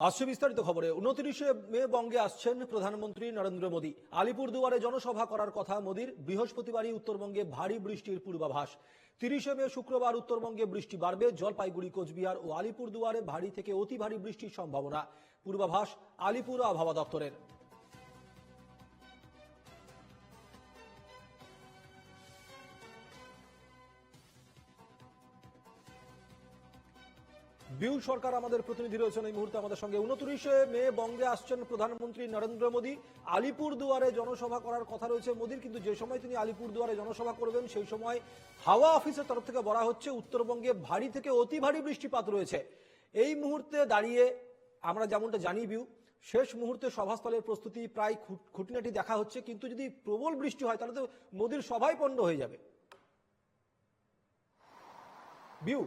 আসছে বিস্তারিত খবরে। উনত্রিশে মে বঙ্গে আসছেন প্রধানমন্ত্রী নরেন্দ্র মোদী। আলিপুরদুয়ারে জনসভা করার কথা মোদীর। বৃহস্পতিবারই উত্তরবঙ্গে ভারী বৃষ্টির পূর্বাভাস। তিরিশে মে শুক্রবার উত্তরবঙ্গে বৃষ্টি বাড়বে। জলপাইগুড়ি, কোচবিহার ও আলিপুরদুয়ারে ভারী থেকে অতি ভারী বৃষ্টির সম্ভাবনা। পূর্বাভাস আলিপুর আবহাওয়া দপ্তরের। বিউ সরকার আমাদের প্রতিনিধি রয়েছেন এই মুহূর্তে আমাদের সঙ্গে। উনত্রিশে মে বঙ্গে আসছেন প্রধানমন্ত্রী নরেন্দ্র মোদী। আলিপুর দুয়ারে জনসভা করার কথা রয়েছে মোদীর, কিন্তু যে সময় তিনি আলিপুর দুয়ারে জনসভা করবেন, সেই সময় হাওয়া অফিসের তরফ থেকে বলা হচ্ছে উত্তরবঙ্গে ভারী থেকে অতি ভারী বৃষ্টিপাত রয়েছে। এই মুহূর্তে দাঁড়িয়ে আমরা যেমনটা জানি বিউ, শেষ মুহূর্তে সভাস্থলের প্রস্তুতি প্রায় খুঁট- খুঁটিনাটি দেখা হচ্ছে, কিন্তু যদি প্রবল বৃষ্টি হয়, তাহলে তো মোদীর সভাই পণ্ড হয়ে যাবে। বিউ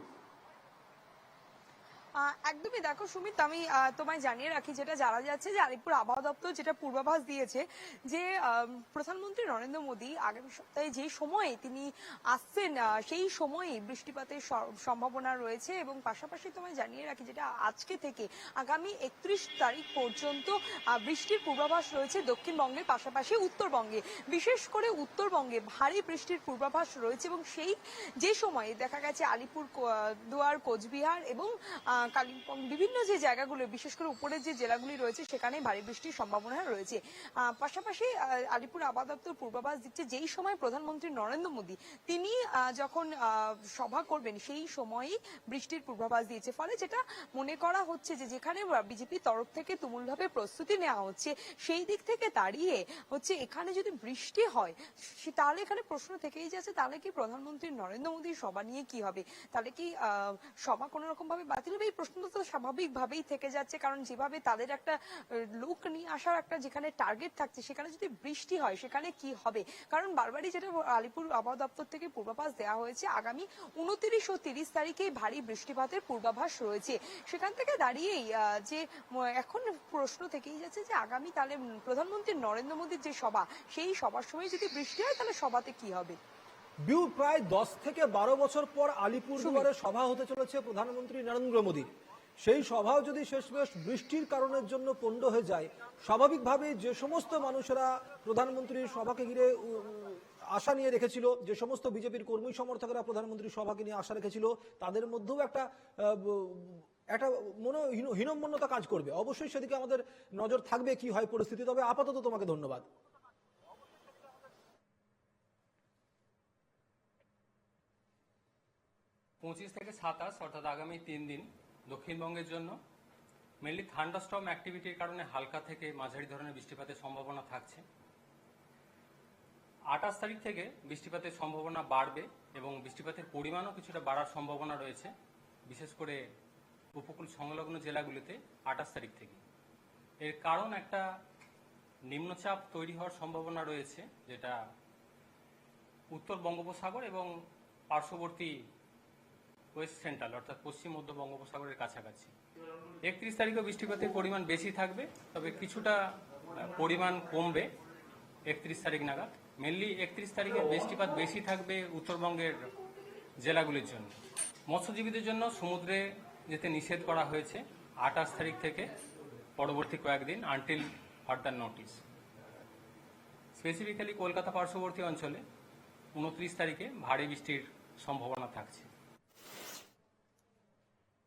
একদমই দেখো সুমিত, আমি তোমায় জানিয়ে রাখি যেটা জানা যাচ্ছে যে আলিপুর আবহাওয়া দপ্তর যেটা পূর্বাভাস দিয়েছে যে প্রধানমন্ত্রী নরেন্দ্র মোদী আগামী সপ্তাহে যে সময়ে তিনি আসছেন সেই সময়ে বৃষ্টিপাতের সম্ভাবনা রয়েছে এবং পাশাপাশি তোমায় জানিয়ে রাখি যেটা আজকে থেকে আগামী একত্রিশ তারিখ পর্যন্ত বৃষ্টির পূর্বাভাস রয়েছে দক্ষিণবঙ্গের পাশাপাশি উত্তরবঙ্গে। বিশেষ করে উত্তরবঙ্গে ভারী বৃষ্টির পূর্বাভাস রয়েছে এবং সেই, যে সময়ে দেখা গেছে আলিপুর দুয়ার, কোচবিহার এবং কালিম্পং, বিভিন্ন যে জায়গাগুলো, বিশেষ করে উপরের যে জেলাগুলি রয়েছে সেখানে ভারী বৃষ্টির সম্ভাবনা রয়েছে। পাশাপাশি আলিপুর আবহাওয়া পূর্বাভাস দিচ্ছে, যেই সময় প্রধানমন্ত্রী নরেন্দ্র মোদী, তিনি যখন সভা করবেন, সেই সময়ই বৃষ্টির পূর্বাভাস দিয়েছে। ফলে যেটা মনে করা হচ্ছে যে, যেখানে বিজেপির তরফ থেকে তুমুলভাবে প্রস্তুতি নেওয়া হচ্ছে, সেই দিক থেকে দাঁড়িয়ে হচ্ছে, এখানে যদি বৃষ্টি হয় তাহলে এখানে প্রশ্ন থেকেই যাচ্ছে, তাহলে কি প্রধানমন্ত্রী নরেন্দ্র মোদীর সভা নিয়ে কি হবে? তাহলে কি সভা কোনো রকম ভাবে বাতিল হবে? এই প্রশ্ন তো স্বাভাবিকভাবেই থেকে যাচ্ছে, কারণ যেভাবে তাদের একটা লোক নিয়ে আসার একটা যেখানে টার্গেট থাকছে, সেখানে যদি বৃষ্টি হয়, সেখানে কি হবে? কারণ বারবারই যেটা আলিপুর আবহাওয়া দপ্তর থেকে পূর্বাভাস দেওয়া হয়েছে, আগামী উনত্রিশ ও তিরিশ তারিখে ভারী বৃষ্টিপাতের পূর্বাভাস রয়েছে। সেখান থেকে দাঁড়িয়েই যে এখন প্রশ্ন থেকেই যাচ্ছে যে আগামী তাহলে প্রধানমন্ত্রী নরেন্দ্র মোদীর যে সভা, সেই সভার সময় যদি বৃষ্টি হয়, তাহলে সভাতে কি হবে? বিউ প্রায় দশ থেকে বারো বছর পর আলিপুরদুয়ারে সভা হতে চলেছে প্রধানমন্ত্রী নরেন্দ্র মোদীর সেই সভাও যদি শেষমেশ বৃষ্টির কারণের জন্য পণ্ড হয়ে যায় স্বাভাবিকভাবে যে সমস্ত মানুষেরা প্রধানমন্ত্রীর সভাকে ঘিরে আশা নিয়ে রেখেছিল যে সমস্ত বিজেপির কর্মী সমর্থকরা প্রধানমন্ত্রীর সভাকে নিয়ে আশা রেখেছিল তাদের মধ্যেও একটা একটা মনে হীন- হীনম্মন্যতা কাজ করবে। অবশ্যই সেদিকে আমাদের নজর থাকবে কি হয় পরিস্থিতি তবে আপাতত তোমাকে ধন্যবাদ। পঁচিশ থেকে সাতাশ, অর্থাৎ আগামী তিন দিন দক্ষিণবঙ্গের জন্য মেনলি থান্ডারস্টর্ম অ্যাক্টিভিটির কারণে হালকা থেকে মাঝারি ধরনের বৃষ্টিপাতের সম্ভাবনা থাকছে। আঠাশ তারিখ থেকে বৃষ্টিপাতের সম্ভাবনা বাড়বে এবং বৃষ্টিপাতের পরিমাণও কিছুটা বাড়ার সম্ভাবনা রয়েছে, বিশেষ করে উপকূল সংলগ্ন জেলাগুলিতে আঠাশ তারিখ থেকে। এর কারণ একটা নিম্নচাপ তৈরি হওয়ার সম্ভাবনা রয়েছে, যেটা উত্তর বঙ্গোপসাগর এবং পার্শ্ববর্তী ওয়েস্ট সেন্ট্রাল, অর্থাৎ পশ্চিম মধ্য বঙ্গোপসাগরের কাছাকাছি। একত্রিশ তারিখে বৃষ্টিপাতের পরিমাণ বেশি থাকবে, তবে কিছুটা পরিমাণ কমবে একত্রিশ তারিখ নাগাদ। মেনলি একত্রিশ তারিখে বৃষ্টিপাত বেশি থাকবে উত্তরবঙ্গের জেলাগুলির জন্য। মৎস্যজীবীদের জন্য সমুদ্রে যেতে নিষেধ করা হয়েছে আঠাশ তারিখ থেকে পরবর্তী কয়েকদিন until further notice specifically Kolkata পার্শ্ববর্তী অঞ্চলে উনত্রিশ তারিখে ভারী বৃষ্টির সম্ভাবনা থাকছে।